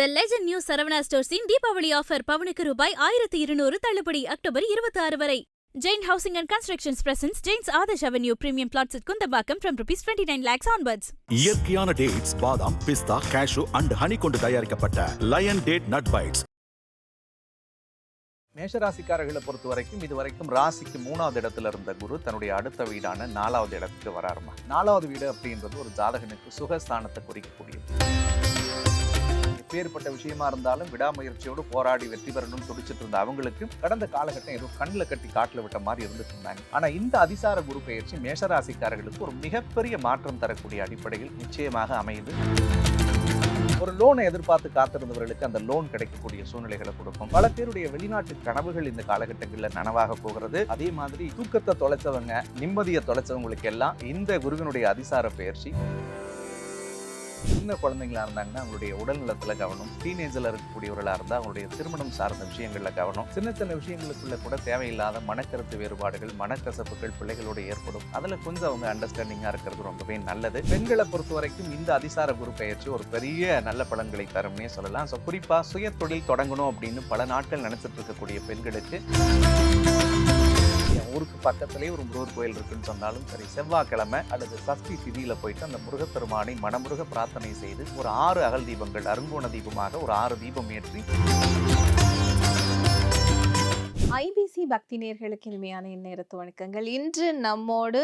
த legend new Saravana ஸ்டோர்ஸின் Deepavali offer பவனுக்கு ரூபாய் ஆயிரத்தி இருநூறு தள்ளுபடி அக்டோபர் இருபத்தி ஆறு வரை. Jain housing and constructions presents Jains Adarsh avenue premium flats at Kundambakkam from rupees 29 nine lakhs onwards. இயற்கையான டேட்ஸ் பாதாம் பிஸ்தா கேஷு அண்ட் ஹனி கொண்டு தயாரிக்கப்பட்ட லயன் டேட் நட் பைட்ஸ் மேஷராசிக்காரர்களை பொறுத்த வரைக்கும் இது வரைக்கும் ராசிக்கு மூணாவது இடத்துல இருந்த குரு தன்னுடைய அடுத்த வீடான நாலாவது இடத்துக்கு வராருமா? நாலாவது வீடு அப்படின்றது ஒரு ஜாதகனுக்கு சுகஸ்தானத்தை குறிக்கக்கூடியது. எப்பேற்பட்ட விஷயமா இருந்தாலும் விடாமுயற்சியோடு போராடி வெற்றி பெறணும்னு துடிச்சிட்டு இருந்த அவங்களுக்கு கடந்த காலகட்டம் ஏதோ கண்ணில் கட்டி காட்டில் விட்ட மாதிரி இருந்துட்டு இருந்தாங்க. ஆனா இந்த அதிசார குரு பயிற்சி மேஷராசிக்காரர்களுக்கு ஒரு மிகப்பெரிய மாற்றம் தரக்கூடிய அடிப்படையில் நிச்சயமாக அமையுது. ஒரு லோனை எதிர்பார்த்து காத்திருந்தவர்களுக்கு அந்த லோன் கிடைக்கக்கூடிய சூழ்நிலைகளை கொடுக்கும். பல பேருடைய வெளிநாட்டு கனவுகள் இந்த காலகட்டங்களில் நனவாக போகிறது. அதே மாதிரி தூக்கத்தை தொலைச்சவங்க நிம்மதியை தொலைச்சவங்களுக்கு எல்லாம் இந்த குருவினுடைய அதிசார பயிற்சி சின்ன குழந்தைங்களா இருந்தாங்கன்னா அவங்களுடைய உடல் நலத்தில் கவனம் டீனேஜில் இருக்கக்கூடியவர்களா இருந்தால் அவங்களுடைய திருமணம் சார்ந்த விஷயங்கள்ல கவனம். சின்ன சின்ன விஷயங்களுக்குள்ள கூட தேவையில்லாத மனக்கருத்து வேறுபாடுகள் மனக்கசப்புகள் பிள்ளைகளோட ஏற்படும். அதுல கொஞ்சம் அவங்க அண்டர்ஸ்டாண்டிங்கா இருக்கிறது ரொம்பவே நல்லது. பெண்களை பொறுத்த வரைக்கும் இந்த அதிசார குரு பயிற்சி ஒரு பெரிய நல்ல பலன்களை தரும்னே சொல்லலாம். ஸோ குறிப்பா சுய தொழில் தொடங்கணும் அப்படின்னு பல நாட்கள் நினைச்சிட்டு இருக்கக்கூடிய பெண்களுக்கு ஊருக்கு பக்கத்துலேயே ஒரு முருகர் கோயில் இருக்குன்னு சொன்னாலும் சரி செவ்வாய்க்கிழமை அல்லது சஷ்டி திதியில போயிட்டு அந்த முருகப்பெருமானை மனமுருக பிரார்த்தனை செய்து ஒரு ஆறு அகல் தீபங்கள் அருங்கோண தீபமாக ஒரு ஆறு தீபம் ஏற்றி ஐபிசி பக்தி நேர்களுக்கு இனிமையான இந்நேரத்து வணக்கங்கள். இன்று நம்மோடு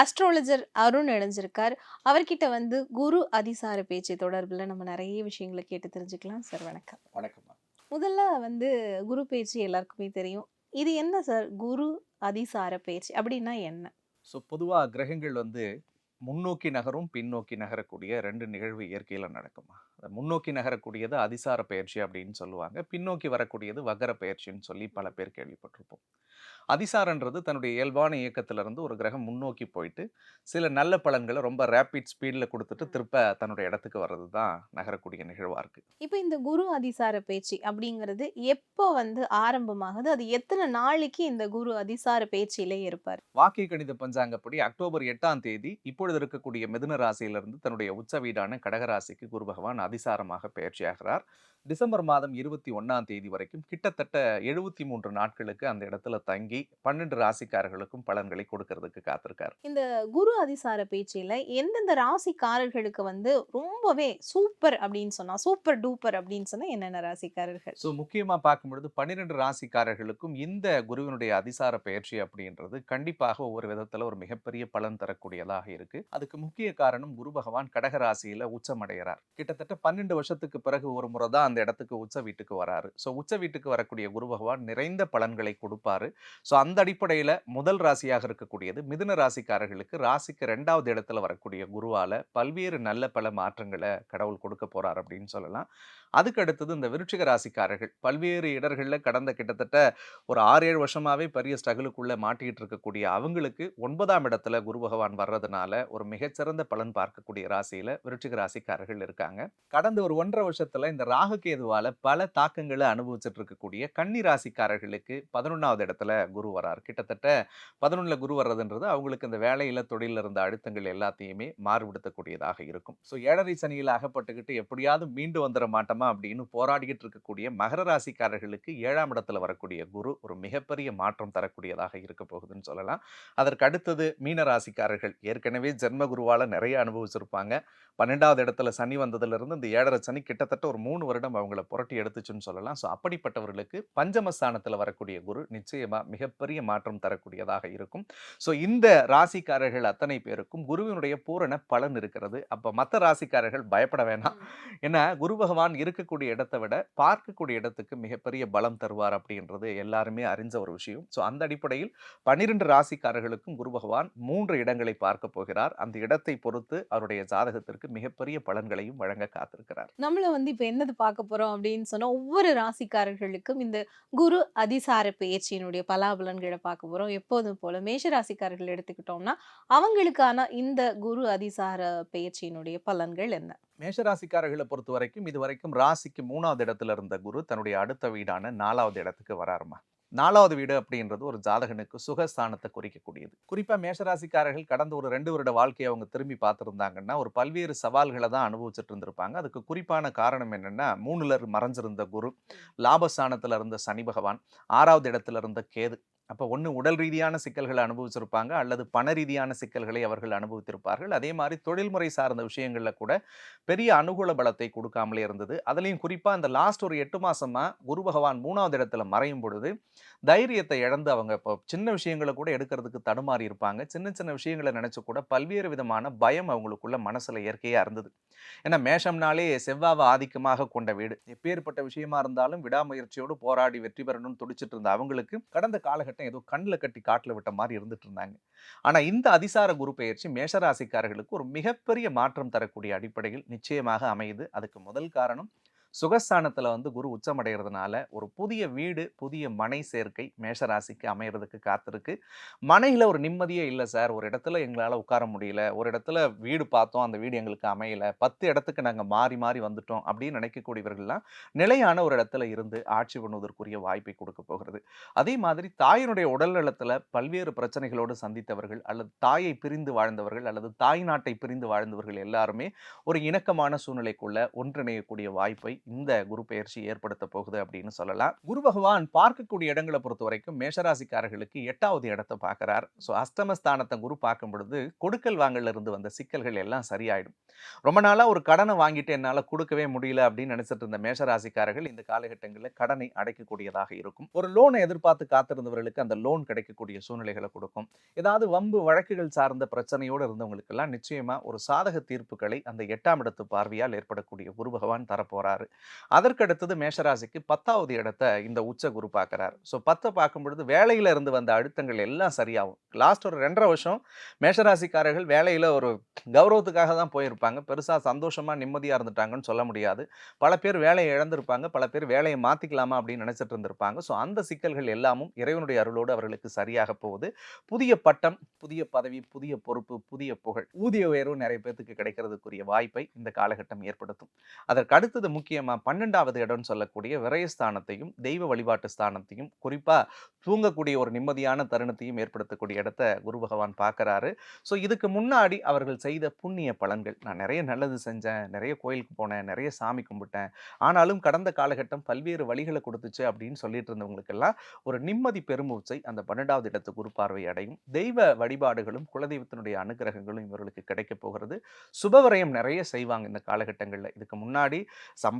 அஸ்ட்ராலஜர் அருண் இணைஞ்சிருக்கார். அவர்கிட்ட வந்து குரு அதிசார பேச்சு தொடர்பில் நம்ம நிறைய விஷயங்களை கேட்டு தெரிஞ்சுக்கலாம். சார் வணக்கம். வணக்கம். முதல்ல வந்து குரு பேச்சு எல்லாருக்குமே தெரியும். இது என்ன சார்? குரு அதிசார பேச்சு அப்படின்னா என்ன? ஸோ பொதுவாக கிரகங்கள் வந்து முன்னோக்கி நகரும் பின்னோக்கி நகரக்கூடிய ரெண்டு நிகழ்வு இயற்கையில் நடக்குமா? முன்னோக்கி நகரக்கூடியது அதிசார பயிற்சி அப்படின்னு சொல்லுவாங்க. பின்னோக்கி வரக்கூடியது வகர பயிற்சின்னு சொல்லி பல பேர் கேள்விப்பட்டிருப்போம். அதிசாரன்றது தன்னுடைய இயல்பான இயக்கத்திலிருந்து ஒரு கிரகம் முன்னோக்கி போயிட்டு சில நல்ல பலன்களை ரொம்ப ரேப்பிட் ஸ்பீடில் கொடுத்துட்டு திருப்ப தன்னுடைய இடத்துக்கு வர்றது தான் நகரக்கூடிய நிகழ்வாக இருக்குது இப்போ இந்த குரு அதிசார பேச்சு அப்படிங்கிறது எப்போ வந்து ஆரம்பமாகுது? அது எத்தனை நாளைக்கு இந்த குரு அதிசார பேச்சிலே இருப்பார்? வாக்கிய கணித பஞ்சாங்கப்படி அக்டோபர் எட்டாம் தேதி இப்பொழுது இருக்கக்கூடிய மிதுன ராசியிலிருந்து தன்னுடைய உச்ச வீடான கடகராசிக்கு குரு பகவான் அதிசாரமாக பயிற்சியாகிறார். டிசம்பர் மாதம் இருபத்தி ஒன்னாம் தேதி வரைக்கும் கிட்டத்தட்ட எழுபத்தி மூன்று நாட்களுக்கு அந்த இடத்துல தங்கி பன்னெண்டு ராசிக்காரர்களுக்கும் பலன்களை கொடுக்கறதுக்கு காத்திருக்கார். இந்த குரு அதிசார பேச்சில எந்தெந்த ராசிக்காரர்களுக்கு வந்து ரொம்பவே சூப்பர் அப்படின்னு சொன்னா சூப்பர் டூப்பர் அப்படின்னு சொன்னா என்னென்ன ராசிக்காரர்கள்? ஸோ முக்கியமாக பார்க்கும் பொழுது பன்னிரெண்டு ராசிக்காரர்களுக்கும் இந்த குருவினுடைய அதிசார பயிற்சி அப்படின்றது கண்டிப்பாக ஒவ்வொரு விதத்தில் ஒரு மிகப்பெரிய பலன் தரக்கூடியதாக இருக்கு. அதுக்கு முக்கிய காரணம் குரு பகவான் கடக ராசியில உச்சமடைகிறார் கிட்டத்தட்ட பன்னெண்டு வருஷத்துக்கு பிறகு ஒரு முறை தான் அந்த இடத்துக்கு உச்ச வீட்டுக்கு வராரு. ஸோ உச்ச வீட்டுக்கு வரக்கூடிய குரு பகவான் நிறைந்த பலன்களை கொடுப்பாரு. ஸோ அந்த அடிப்படையில் முதல் ராசியாக இருக்கக்கூடியது மிதுன ராசிக்காரர்களுக்கு ராசிக்கு ரெண்டாவது இடத்துல வரக்கூடிய குருவால பல்வேறு நல்ல பல மாற்றங்களை கடவுள் கொடுக்க போகிறார் அப்படின்னு சொல்லலாம். அதுக்கு அடுத்தது இந்த விருட்சிக ராசிக்காரர்கள். பல்வேறு இடர்களில் கடந்த கிட்டத்தட்ட ஒரு ஆறு ஏழு வருஷமாகவே பெரிய ஸ்ட்ரகிளுக்குள்ளே மாட்டிக்கிட்டு இருக்கக்கூடிய அவங்களுக்கு ஒன்பதாம் இடத்துல குரு பகவான் வர்றதுனால ஒரு மிகச்சிறந்த பலன் பார்க்கக்கூடிய ராசியில் விருட்சிக ராசிக்காரர்கள் இருக்காங்க. கடந்த ஒரு ஒன்றரை வருஷத்தில் இந்த ராகுகேதுவால் பல தாக்கங்களை அனுபவிச்சுட்டு இருக்கக்கூடிய கன்னி ராசிக்காரர்களுக்கு பதினொன்றாவது இடத்துல குரு வரார். கிட்டத்தட்ட பதினொன்றில் குரு வர்றதுன்றது அவங்களுக்கு இந்த வேலையில் தொழிலில் இருந்த அழுத்தங்கள் எல்லாத்தையுமே மாறுபடுத்தக்கூடியதாக இருக்கும். ஸோ ஏழரை சனியில் அகப்பட்டுக்கிட்டு எப்படியாவது மீண்டு வந்துட மாட்டோமா அப்படின்னு போராடிக்கிட்டு இருக்கக்கூடிய மகர ராசிக்காரர்களுக்கு ஏழாம் இடத்துல வரக்கூடிய குரு ஒரு மிகப்பெரிய மாற்றம் தரக்கூடியதாக இருக்க போகுதுன்னு சொல்லலாம். அதற்கு அடுத்தது மீன ராசிக்காரர்கள். ஏற்கனவே ஜென்ம குருவால நிறைய அனுபவிச்சிருப்பாங்க. பன்னெண்டாவது இடத்துல சனி வந்ததுலேருந்து இந்த ஏழரை சனி கிட்டத்தட்ட ஒரு மூணு வருடம் அவங்கள புரட்டி எடுத்துச்சுன்னு சொல்லலாம். ஸோ அப்படிப்பட்டவர்களுக்கு பஞ்சமஸ்தானத்தில் வரக்கூடிய குரு நிச்சயமா மிகப்பெரிய மாற்றம் தரக்கூடியதாக இருக்கும். ஸோ இந்த ராசிக்காரர்கள் அத்தனை பேருக்கும் குருவினுடைய பூரண பலன் இருக்கிறது. அப்போ மற்ற ராசிக்காரர்கள் பயப்பட வேணாம். ஏன்னா குரு பகவான் இருக்கக்கூடிய இடத்தை விட பார்க்கக்கூடிய இடத்துக்கு மிகப்பெரிய பலம் தருவார் அப்படின்றது எல்லாருமே அறிஞ்ச ஒரு விஷயம். ஸோ அந்த அடிப்படையில் பன்னிரெண்டு ராசிக்காரர்களுக்கும் குரு பகவான் மூன்று இடங்களை பார்க்க போகிறார். அந்த இடத்தை பொறுத்து அவருடைய ஜாதகத்திற்கு மிகப்பெரிய பலன்களையும் வழங்க காத்திருக்கிறார். நம்மள வந்து இப்ப என்னது பார்க்க போறோம் அப்படின்னு சொன்னா ஒவ்வொரு ராசிக்காரர்களுக்கும் இந்த குரு அதிசார பேச்சினுடைய பலாபலன்களை பார்க்க போறோம். எப்போதும் போல மேஷ ராசிக்காரர்கள் எடுத்துக்கிட்டோம்னா அவங்களுக்கான இந்த குரு அதிசார பேச்சினுடைய பலன்கள் என்ன? மேஷராசிக்காரர்களை பொறுத்த வரைக்கும் இது வரைக்கும் ராசிக்கு மூணாவது இடத்துல இருந்த குரு தன்னுடைய அடுத்த வீடான நாலாவது இடத்துக்கு வராருமா? நாலாவது வீடு அப்படின்றது ஒரு ஜாதகனுக்கு சுகஸ்தானத்தை குறிக்கக்கூடியது. குறிப்பாக மேஷராசிக்காரர்கள் கடந்த ஒரு ரெண்டு வருட வாழ்க்கையை அவங்க திரும்பி பார்த்துருந்தாங்கன்னா ஒரு பல்வேறு சவால்களை தான் அனுபவிச்சுட்டு இருந்திருப்பாங்க. அதுக்கு குறிப்பான காரணம் என்னென்னா மூணுல மறைஞ்சிருந்த குரு லாபஸ்தானத்தில் இருந்த சனி பகவான் ஆறாவது இடத்துல இருந்த கேது அப்போ ஒன்று உடல் ரீதியான சிக்கல்களை அனுபவிச்சிருப்பாங்க அல்லது பண ரீதியான சிக்கல்களை அவர்கள் அனுபவித்திருப்பார்கள். அதே மாதிரி தொழில்முறை சார்ந்த விஷயங்களில் கூட பெரிய அனுகூல பலத்தை கொடுக்காமலே இருந்தது. அதுலேயும் குறிப்பாக அந்த லாஸ்ட் ஒரு எட்டு மாதமாக குரு பகவான் மூணாவது இடத்துல மறையும் பொழுது தைரியத்தை இழந்து அவங்க இப்போ சின்ன விஷயங்களை கூட எடுக்கிறதுக்கு தடுமாறி இருப்பாங்க. சின்ன சின்ன விஷயங்களை நினச்சி கூட பல்வேறு விதமான பயம் அவங்களுக்குள்ள மனசில் இயற்கையாக இருந்தது. ஏன்னா மேஷம்னாலே செவ்வாவை ஆதிக்கமாக கொண்ட வீடு. எப்பேற்பட்ட விஷயமா இருந்தாலும் விடாமுயற்சியோடு போராடி வெற்றி பெறணும்னு துடிச்சிட்டு இருந்த அவங்களுக்கு கடந்த காலகட்டம் ஏதோ கண்ணில் கட்டி காட்டில் விட்ட மாதிரி இருந்துட்டு இருந்தாங்க. ஆனா இந்த அதிசார குரு பெயர்ச்சி மேஷராசிக்காரர்களுக்கு ஒரு மிகப்பெரிய மாற்றம் தரக்கூடிய அடிப்படையில் நிச்சயமாக அமையுது. அதுக்கு முதல் காரணம் சுகஸ்தானத்தில் வந்து குரு உச்சமடைகிறதுனால ஒரு புதிய வீடு புதிய மனை சேர்க்கை மேஷராசிக்கு அமையிறதுக்கு காத்திருக்கு. மனையில் ஒரு நிம்மதியே இல்லை சார். ஒரு இடத்துல எங்களால் உட்கார முடியல. ஒரு இடத்துல வீடு பார்த்தோம். அந்த வீடு எங்களுக்கு அமையல. பத்து இடத்துக்கு நாங்கள் மாறி மாறி வந்துட்டோம் அப்படின்னு நினைக்கக்கூடியவர்கள்லாம் நிலையான ஒரு இடத்துல இருந்து ஆட்சி பண்ணுவதற்குரிய வாய்ப்பை கொடுக்க போகிறது. அதே மாதிரி தாயினுடைய உடல் நலத்தில் பல்வேறு பிரச்சனைகளோடு சந்தித்தவர்கள் அல்லது தாயை பிரிந்து வாழ்ந்தவர்கள் அல்லது தாய் நாட்டை பிரிந்து வாழ்ந்தவர்கள் எல்லாருமே ஒரு இணக்கமான சூழ்நிலைக்குள்ள ஒன்றிணையக்கூடிய வாய்ப்பை இந்த குரு பெயர்ச்சி ஏற்படுத்த போகுது அப்படின்னு சொல்லலாம். குரு பகவான் பார்க்கக்கூடிய இடங்களை பொறுத்த வரைக்கும் மேஷராசிக்காரர்களுக்கு எட்டாவது இடத்தை பார்க்கிறார். ஸோ அஸ்தமஸ்தானத்தை குரு பார்க்கும் பொழுது கொடுக்கல் வாங்கல இருந்து வந்த சிக்கல்கள் எல்லாம் சரியாயிடும். ரொம்ப நாளாக ஒரு கடனை வாங்கிட்டு என்னால் கொடுக்கவே முடியல அப்படின்னு நினைச்சிட்டு இருந்த மேஷராசிக்காரர்கள் இந்த காலகட்டங்களில் கடனை அடைக்கக்கூடியதாக இருக்கும். ஒரு லோனை எதிர்பார்த்து காத்திருந்தவர்களுக்கு அந்த லோன் கிடைக்கக்கூடிய சூழ்நிலைகளை கொடுக்கும். ஏதாவது வம்பு வழக்குகள் சார்ந்த பிரச்சனையோடு இருந்தவங்களுக்கெல்லாம் நிச்சயமாக ஒரு சாதக தீர்ப்புகளை அந்த எட்டாம் இடத்து பார்வையால் ஏற்படக்கூடிய குரு பகவான் தரப்போறாரு. அதற்கடுத்தது மேஷராசிக்கு பத்தாவது இடத்தை இந்த உச்ச குரு பார்க்குறாரு. ஸோ பத்தை பார்க்கும் பொழுது வேலையில இருந்து வந்த அழுத்தங்கள் எல்லாம் சரியாகும். லாஸ்ட் ஒரு ரெண்டரை வருஷம் மேஷராசிக்காரர்கள் வேலையில் ஒரு கௌரவத்துக்காக தான் போயிருப்பாங்க. பெருசாக சந்தோஷமாக நிம்மதியாக இருந்துட்டாங்கன்னு சொல்ல முடியாது. பல பேர் வேலையை இழந்திருப்பாங்க. பல பேர் வேலையை மாற்றிக்கலாமா அப்படின்னு நினச்சிட்டு இருந்திருப்பாங்க. ஸோ அந்த சிக்கல்கள் எல்லாமும் இறைவனுடைய அருளோடு அவர்களுக்கு சரியாக போகுது. புதிய பட்டம் புதிய பதவி புதிய பொறுப்பு புதிய புகழ் ஊதிய உயர்வு நிறைய பேர்த்துக்கு கிடைக்கிறதுக்குரிய வாய்ப்பை இந்த காலகட்டம் ஏற்படுத்தும். அதற்கு அடுத்தது முக்கியமாக பன்னெண்டாவது இடம்னு சொல்லக்கூடிய விரயஸ்தானத்தையும் தெய்வ வழிபாட்டு ஸ்தானத்தையும் குறிப்பாக தூங்கக்கூடிய ஒரு நிம்மதியான தருணத்தையும் ஏற்படுத்தக்கூடிய இடத்த குரு பகவான் பார்க்குறாரு. ஸோ இதுக்கு முன்னாடி அவர்கள் செய்த புண்ணிய பலன்கள். நான் நிறைய நல்லது செஞ்சேன் நிறைய கோயிலுக்கு போனேன் நிறைய சாமி கும்பிட்டேன். ஆனாலும் கடந்த காலகட்டம் பல்வேறு வழிகளை கொடுத்துச்சு அப்படின்னு சொல்லிட்டு இருந்தவங்களுக்கெல்லாம் ஒரு நிம்மதி பெருமூச்சை அந்த பன்னெண்டாவது இடத்து குரு பார்வை அடையும். தெய்வ வழிபாடுகளும் குலதெய்வத்தினுடைய அனுகிரகங்களும் இவர்களுக்கு கிடைக்க போகிறது. சுபவரயம் நிறைய செய்வாங்க இந்த காலகட்டங்களில். இதுக்கு முன்னாடி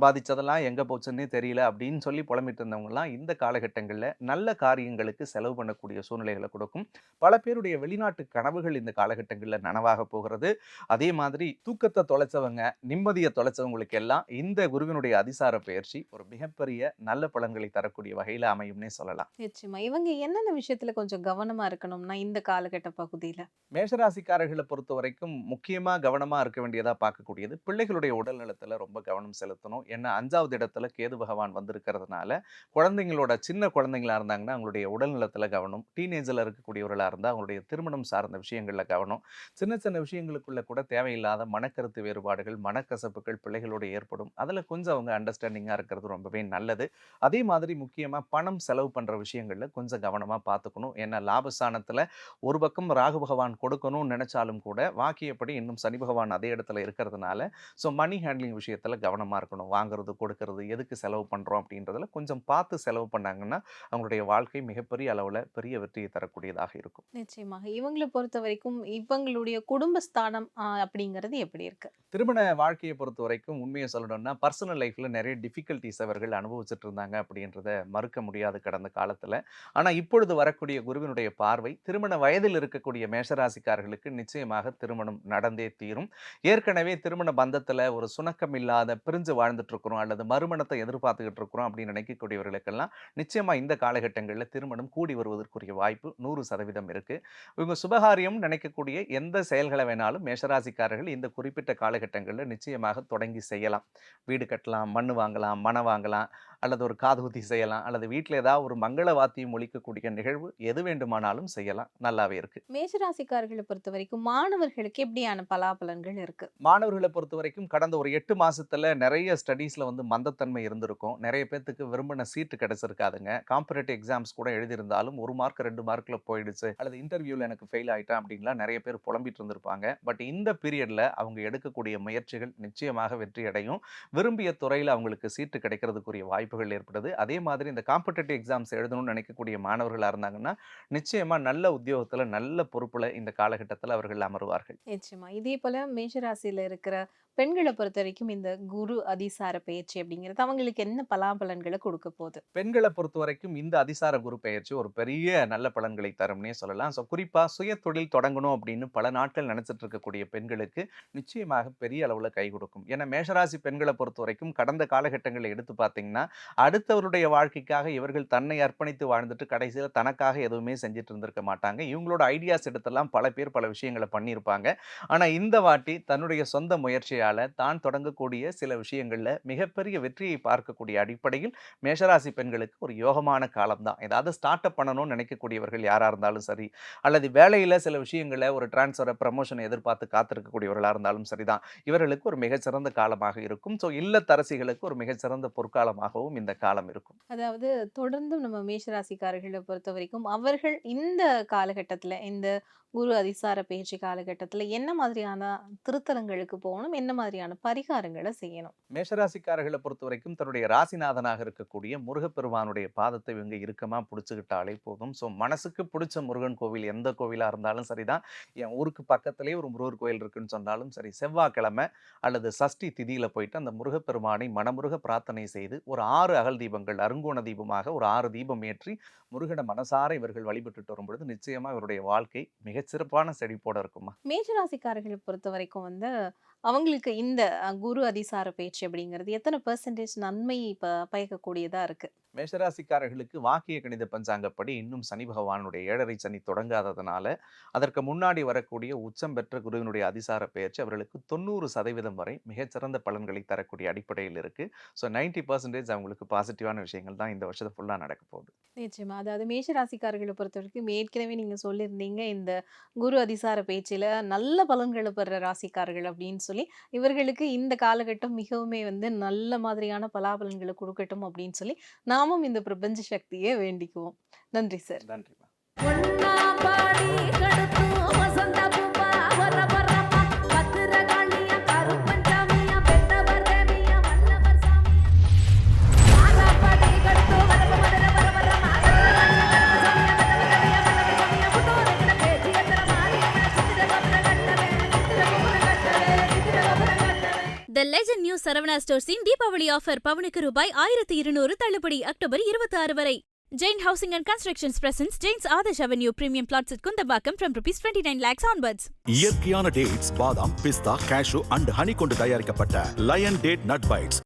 சம்பாதிச்சதெல்லாம் எங்கே போச்சுன்னே தெரியல அப்படின்னு சொல்லி புலம்பிட்டு இருந்தவங்கலாம் இந்த காலகட்டங்களில் நல்ல காரியங்களுக்கு செலவு பண்ணக்கூடிய சூழ்நிலைகளை கொடுக்கும். பல பேருடைய வெளிநாட்டு கனவுகள் இந்த காலகட்டங்களில் நனவாக போகிறது. அதே மாதிரி தூக்கத்தை தொலைச்சவங்க நிம்மதியை தொலைச்சவங்களுக்கு எல்லாம் இந்த குருவினுடைய அதிசார பயிற்சி ஒரு மிகப்பெரிய நல்ல பலன்களை தரக்கூடிய வகையில் அமையும்னே சொல்லலாம். நிச்சயமா. இவங்க என்னென்ன விஷயத்துல கொஞ்சம் கவனமா இருக்கணும்னா இந்த காலகட்ட பகுதியில? மேஷராசிக்காரர்களை பொறுத்த வரைக்கும் முக்கியமாக கவனமாக இருக்க வேண்டியதாக பார்க்கக்கூடியது பிள்ளைகளுடைய உடல் நலத்தில் ரொம்ப கவனம் செலுத்தணும். ஏன்னா அஞ்சாவது இடத்துல கேது பகவான் வந்திருக்கிறதுனால குழந்தைங்களோட சின்ன குழந்தைங்களா இருந்தாங்கன்னா அவங்களுடைய உடல் நலத்தில் கவனம் டீனேஜில் இருக்கக்கூடியவர்களாக இருந்தால் அவங்களுடைய திருமணம் சார்ந்த விஷயங்களில் கவனம் சின்ன சின்ன விஷயங்களுக்குள்ள கூட தேவையில்லாத மனக்கருத்து வேறுபாடுகள் மனக்கசப்புகள் பிள்ளைகளோடு ஏற்படும். அதில் கொஞ்சம் அவங்க அண்டர்ஸ்டாண்டிங்காக இருக்கிறது ரொம்பவே நல்லது. அதே மாதிரி முக்கியமாக பணம் செலவு பண்ணுற விஷயங்களில் கொஞ்சம் கவனமாக பார்த்துக்கணும் ஏன்னா லாபஸ்தானத்தில் ஒரு பக்கம் ராகு பகவான் கொடுக்கணும்னு நினைச்சாலும் கூட வாக்கியப்படி இன்னும் சனி பகவான் அதே இடத்துல இருக்கிறதுனால ஸோ மணி ஹேண்ட்லிங் விஷயத்தில் கவனமாக இருக்கணும். வாங்குறது கொடுக்கறது எதுக்கு செலவு பண்ணுறோம் அப்படின்றதுல கொஞ்சம் பார்த்து செலவு பண்ணாங்கன்னா அவங்களுடைய வாழ்க்கை மிகப்பெரிய அளவில் பெரிய வெற்றியை தரக்கூடியதாக இருக்கும். நிச்சயமாக. இவங்களை பொறுத்த வரைக்கும் இவங்களுடைய குடும்பஸ்தானம் அப்படிங்கிறது எப்படி இருக்கு? திருமண வாழ்க்கையை பொறுத்த வரைக்கும் உண்மையை சொல்லணும்னா பர்சனல் லைஃப்பில் நிறைய டிஃபிகல்ட்டிஸ் அவர்கள் அனுபவிச்சுட்டு இருந்தாங்க அப்படின்றத மறுக்க முடியாது கடந்த காலத்தில். ஆனால் இப்பொழுது வரக்கூடிய குருவினுடைய பார்வை திருமண வயதில் இருக்கக்கூடிய மேஷராசிக்காரர்களுக்கு நிச்சயமாக திருமணம் நடந்தே தீரும். ஏற்கனவே திருமண பந்தத்தில் ஒரு சுணக்கம் இல்லாத பிரிஞ்சு வாழ்ந்துட்டு இருக்கிறோம் அல்லது மறுமணத்தை எதிர்பார்த்துக்கிட்டு இருக்கிறோம் அப்படின்னு நினைக்கக்கூடியவர்களுக்கெல்லாம் நிச்சயமாக இந்த காலகட்டங்களில் திருமணம் கூடி வருவதற்குரிய வாய்ப்பு நூறு சதவீதம் இருக்குது இவங்க சுபகாரியம் நினைக்கக்கூடிய எந்த செயல்களை வேணாலும் மேஷராசிக்காரர்கள் இந்த குறிப்பிட்ட காலகட்டங்களில் நிச்சயமாக தொடங்கி செய்யலாம். வீடு கட்டலாம் மண் வாங்கலாம் மனை வாங்கலாம் அல்லது ஒரு காதுகுத்தி செய்யலாம். அல்லது வீட்டில் ஏதாவது ஒரு மங்கள வாத்தியம் ஒழிக்கக்கூடிய நிகழ்வு எது வேண்டுமானாலும் செய்யலாம். நல்லாவே இருக்கு. மேஷராசிக்காரர்களை பொறுத்த வரைக்கும் மாணவர்களுக்கு எப்படியான பலாபலன்கள் இருக்கு? மாணவர்களை பொறுத்த வரைக்கும் கடந்த ஒரு எட்டு மாசத்துல நிறைய ஸ்டடீஸ்ல வந்து மந்தத்தன்மை இருந்திருக்கும். நிறைய பேர்த்துக்கு விரும்பின சீட்டு கிடைச்சிருக்காதுங்க. காம்பரேட்டிவ் எக்ஸாம்ஸ் கூட எழுதியிருந்தாலும் ஒரு மார்க் ரெண்டு மார்க்ல போயிடுச்சு. அல்லது இன்டர்வியூல எனக்கு ஃபெயில் ஆயிட்டேன் அப்படின்லாம் நிறைய பேர் புலம்பிட்டு இருந்திருப்பாங்க. பட் இந்த பீரியட்ல அவங்க எடுக்கக்கூடிய முயற்சிகள் நிச்சயமாக வெற்றி அடையும் விரும்பிய துறையில் அவங்களுக்கு சீட்டு கிடைக்கிறதுக்குரிய வாய்ப்புகள் ஏற்படுது. அதே மாதிரி இந்த காம்படிட்டிவ் எக்ஸாம்ஸ் எழுதணும்னு நினைக்கக்கூடிய மாணவர்களாக இருந்தாங்கன்னா நிச்சயமா நல்ல உத்தியோகத்தில் நல்ல பொறுப்பில் இந்த காலகட்டத்தில் அவர்கள் அமருவார்கள். நிச்சயமா. இதே போல மேஷராசியில் இருக்கிற பெண்களை பொறுத்த வரைக்கும் இந்த குரு அதிசார பயிற்சி அப்படிங்கிறது அவங்களுக்கு என்ன பலாபலன்களை கொடுக்க போகுது? பெண்களை பொறுத்த வரைக்கும் இந்த அதிசார குரு பெயர்ச்சி ஒரு பெரிய நல்ல பலன்களை தரும்னே சொல்லலாம். ஸோ குறிப்பாக சுய தொழில் தொடங்கணும் அப்படின்னு பல நாட்கள் நினைச்சிட்டு இருக்கக்கூடிய பெண்களுக்கு நிச்சயமாக பெரிய அளவில் கை கொடுக்கும். ஏன்னா மேஷராசி பெண்களை பொறுத்த வரைக்கும் கடந்த காலகட்டங்களை எடுத்து பார்த்தீங்கன்னா அடுத்தவருடைய வாழ்க்கைக்காக இவர்கள் தன்னை அர்ப்பணித்து வாழ்ந்துட்டு கடைசியில் தனக்காக எதுவுமே செஞ்சுட்டு இருந்திருக்க மாட்டாங்க. இவங்களோட ஐடியாஸ் எடுத்தெல்லாம் பல பேர் பல விஷயங்களை பண்ணியிருப்பாங்க. ஆனால் இந்த வாட்டி தன்னுடைய சொந்த முயற்சியை முயற்சியால் தான் தொடங்கக்கூடிய சில விஷயங்களில் மிகப்பெரிய வெற்றியை பார்க்கக்கூடிய அடிப்படையில் மேஷராசி பெண்களுக்கு ஒரு யோகமான காலம் தான். ஏதாவது ஸ்டார்ட் அப் பண்ணணும்னு நினைக்கக்கூடியவர்கள் யாராக இருந்தாலும் சரி அல்லது வேலையில் சில விஷயங்களை ஒரு டிரான்ஸ்ஃபரை ப்ரமோஷனை எதிர்பார்த்து காத்திருக்கக்கூடியவர்களாக இருந்தாலும் சரிதான் இவர்களுக்கு ஒரு மிகச்சிறந்த காலமாக இருக்கும். ஸோ இல்லத்தரசிகளுக்கு ஒரு மிகச்சிறந்த பொற்காலமாகவும் இந்த காலம் இருக்கும். அதாவது தொடர்ந்தும் நம்ம மேஷராசிக்காரர்களை பொறுத்த வரைக்கும் அவர்கள் இந்த காலகட்டத்தில் இந்த குரு அதிசார பயிற்சி காலகட்டத்தில் என்ன மாதிரியான திருத்தலங்களுக்கு போகணும்? என்ன மாதிரியான பரிகாரங்களை செய்யணும்? மேஷராசிக்காரர்களை பொறுத்த வரைக்கும் தன்னுடைய ராசிநாதனாக இருக்கக்கூடிய முருகப்பெருமானுடைய பாதத்தை இவங்க இறுக்கமாக பிடிச்சிக்கிட்டாலே போதும். ஸோ மனசுக்கு பிடிச்ச முருகன் கோவில் எந்த கோவிலாக இருந்தாலும் சரிதான். என் ஊருக்கு பக்கத்திலே ஒரு முருகர் கோயில் இருக்குன்னு சொன்னாலும் சரி செவ்வாய்க்கிழமை அல்லது சஷ்டி திதியில் போயிட்டு அந்த முருகப்பெருமானை மனமுருக பிரார்த்தனை செய்து ஒரு ஆறு அகல் தீபங்கள் அருங்கோண தீபமாக ஒரு ஆறு தீபம் ஏற்றி முருகனை மனசார இவர்கள் வழிபட்டுட்டு வரும்பொழுது நிச்சயமாக இவருடைய வாழ்க்கை சிறப்பான செழிப்போட இருக்குமா? மேஜராசிக்காரர்களை பொறுத்த வரைக்கும் வந்து அவங்களுக்கு இந்த குரு அதிசார பயிற்சி அப்படிங்கிறது எத்தனை பெர்சன்டேஜ் நன்மை ப பயக்கக்கூடியதா இருக்கு? மேஷராசிக்காரர்களுக்கு வாக்கிய கணித பஞ்சாங்கப்படி இன்னும் சனி பகவானுடைய ஏழரை சனி தொடங்காததுனால அதற்கு முன்னாடி வரக்கூடிய உச்சம் பெற்ற குருவினுடைய அதிசார பெயர்ச்சி அவர்களுக்கு தொண்ணூறு சதவீதம் வரை மிகச்சிறந்த பலன்களை தரக்கூடிய அடிப்படையில் இருக்கு. ஸோ நைன்டி பர்சன்டேஜ் அவங்களுக்கு பாசிட்டிவான விஷயங்கள் தான் இந்த வருஷத்தை ஃபுல்லாக நடக்க போகுது. நிச்சயமா. அதாவது மேஷராசிக்காரர்களை பொறுத்த வரைக்கும் ஏற்கனவே நீங்க சொல்லியிருந்தீங்க இந்த குரு அதிசார பேச்சில நல்ல பலன்களை பெற ராசிக்காரர்கள் அப்படின்னு சொல்லி இவர்களுக்கு இந்த காலகட்டம் மிகவுமே வந்து நல்ல மாதிரியான பலாபலன்களை கொடுக்கட்டும் அப்படின்னு சொல்லி நாமும் இந்த பிரபஞ்ச சக்தியை வேண்டிக்குவோம். நன்றி சார். நன்றிமா த லெஜண்ட் நியூ சரவணா ஸ்டோர்ஸின் தீபாவளி ஆஃபர் பவனுக்கு ரூபாய் ஆயிரத்தி இருநூறு தள்ளுபடி அக்டோபர் இருபத்தி ஆறு வரை. Jain housing and constructions presents Jains Adarsh avenue premium flats Kundambakkam from rupees twenty nine lakhs onwards இயற்கையான டேட்ஸ் பாதாம் பிஸ்தா கேஷு அண்ட் ஹனி கொண்டு தயாரிக்கப்பட்ட லயன் டேட் நட் பைட்ஸ்